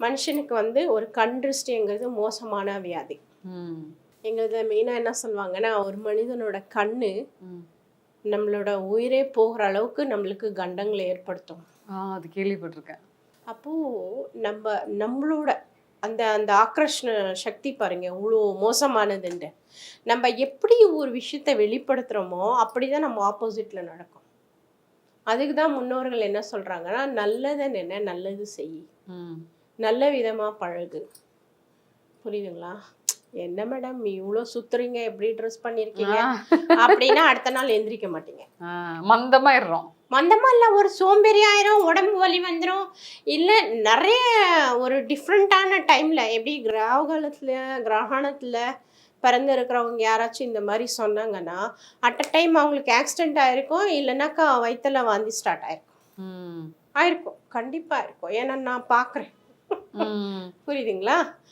மனுஷனுக்கு வந்து ஒரு கண் திருஷ்டிங்கிறது மோசமான வியாதி. எங்களது மெயினாக என்ன சொல்லுவாங்கன்னா ஒரு மனிதனோட கண்ணு. நம்மளோட உயிரே போகிற அளவுக்கு நம்மளுக்கு கண்டங்களை ஏற்படுத்தும். அது கேள்விப்பட்டிருக்கேன். அப்போது நம்ம நம்மளோட அந்த அந்த ஆக்ரஷண சக்தி பாருங்க இவ்வளோ மோசமானதுன்ட்டு நம்ம எப்படி ஒரு விஷயத்தை வெளிப்படுத்துகிறோமோ அப்படி தான் நம்ம ஆப்போசிட்டில் நடக்கும். அதுக்கு தான் முன்னோர்கள் என்ன சொல்கிறாங்கன்னா நல்லதை நினை நல்லது செய். நல்ல விதமாக பழகு. புரியுதுங்களா? என்ன மேடம்? இவ்வளோ சுத்துறீங்க? எப்படி ட்ரெஸ் பண்ணியிருக்கீங்க அப்படின்னா அடுத்த நாள் எந்திரிக்க மாட்டீங்க. மந்தமாயிடுறோம். மந்தமா இல்லை ஒரு சோம்பேறி ஆயிரும் உடம்பு வலி வந்துடும் இல்லை நிறைய ஒரு டிஃப்ரெண்ட்டான டைமில் எப்படி கிராகாலத்தில் கிரகணத்தில் பிறந்து இருக்கிறவங்க யாராச்சும் இந்த மாதிரி சொன்னாங்கன்னா அட் அ டைம் அவங்களுக்கு ஆக்சிடென்ட் ஆயிருக்கும் இல்லைனாக்கா வயிற்றுல வாந்தி ஸ்டார்ட் ஆயிருக்கும். ஆயிருக்கும். கண்டிப்பாக இருக்கும் ஏன்னா நான் பார்க்குறேன் புரியுதுங்களா?